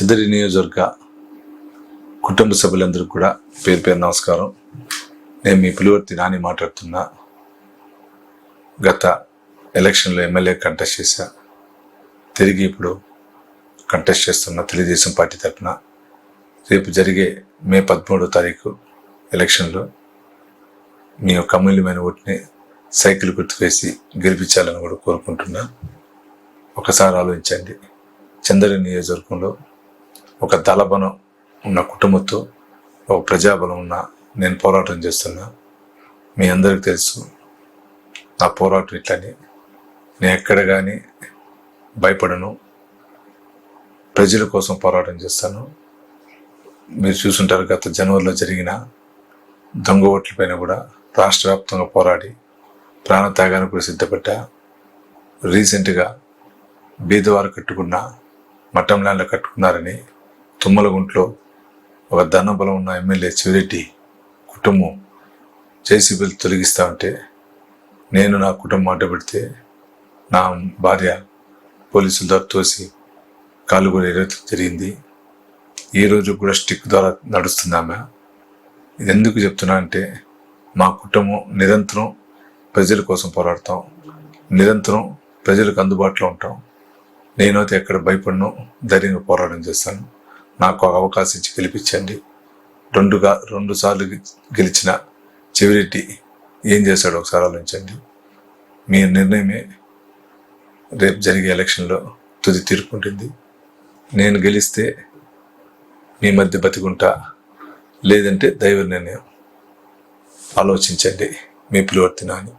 సిద్ధరి నియోజకవర్గ కుటుంబ సభ్యులందరూ కూడా పేరు పేరు నమస్కారం. నేను మీ పులివర్తి నాని మాట్లాడుతున్నా గత ఎలక్షన్లో ఎమ్మెల్యే కంటెస్ట్ చేశా. తిరిగి ఇప్పుడు కంటెస్ట్ చేస్తున్న తెలుగుదేశం పార్టీ తరఫున రేపు జరిగే మే పదమూడో తారీఖు ఎలక్షన్లో మీ యొక్క అమూల్యమైన ఓటుని సైకిల్ గుర్తు వేసి గెలిపించాలని కూడా కోరుకుంటున్నా. ఒకసారి ఆలోచించండి. చంద్ర నియోజకవర్గంలో ఒక దళబలం ఉన్న కుటుంబంతో ఒక ప్రజాబలం ఉన్న నేను పోరాటం చేస్తున్నా. మీ అందరికీ తెలుసు నా పోరాటం ఇట్లని. నేను ఎక్కడ కానీ భయపడను. ప్రజల కోసం పోరాటం చేస్తాను. మీరు చూసుంటారు గత జనవరిలో జరిగిన దొంగ ఓట్లపైన కూడా రాష్ట్ర వ్యాప్తంగా పోరాడి ప్రాణత్యాగానికి కూడా సిద్ధపడ్డా రీసెంట్గా బీదవారు కట్టుకున్న మఠం ల్యాండ్లో కట్టుకున్నారని తుమ్మలగుంట్లో ఒక ధనబలం ఉన్న ఎమ్మెల్యే చివరెడ్డి కుటుంబం జేసీబీలు తొలగిస్తా ఉంటే నేను నా కుటుంబం అడ్డ పెడితే నా భార్య పోలీసులు దత్తోసి తోసి కాలు కూడా జరిగింది. ఈ రోజు కూడా స్టిక్ ద్వారా నడుస్తుంది ఆమె. ఇది ఎందుకు చెప్తున్నా అంటే మా కుటుంబం నిరంతరం ప్రజల కోసం పోరాడతాం. నిరంతరం ప్రజలకు అందుబాటులో ఉంటాం. నేనైతే ఎక్కడ భయపడను ధైర్యంగా పోరాటం చేస్తాను. నాకు అవకాశం ఇచ్చి గెలిపించండి. రెండుగా రెండు సార్లు గెలిచిన చెవిరెడ్డి ఏం చేశాడో ఒకసారి ఆలోచించండి. మీ నిర్ణయమే రేపు జరిగే ఎలక్షన్లో తుది తీర్పు ఉంటుంది. నేను గెలిస్తే మీ మధ్య బతికుంటా లేదంటే దైవ నిర్ణయం. ఆలోచించండి మీ పిలువర్తిన అని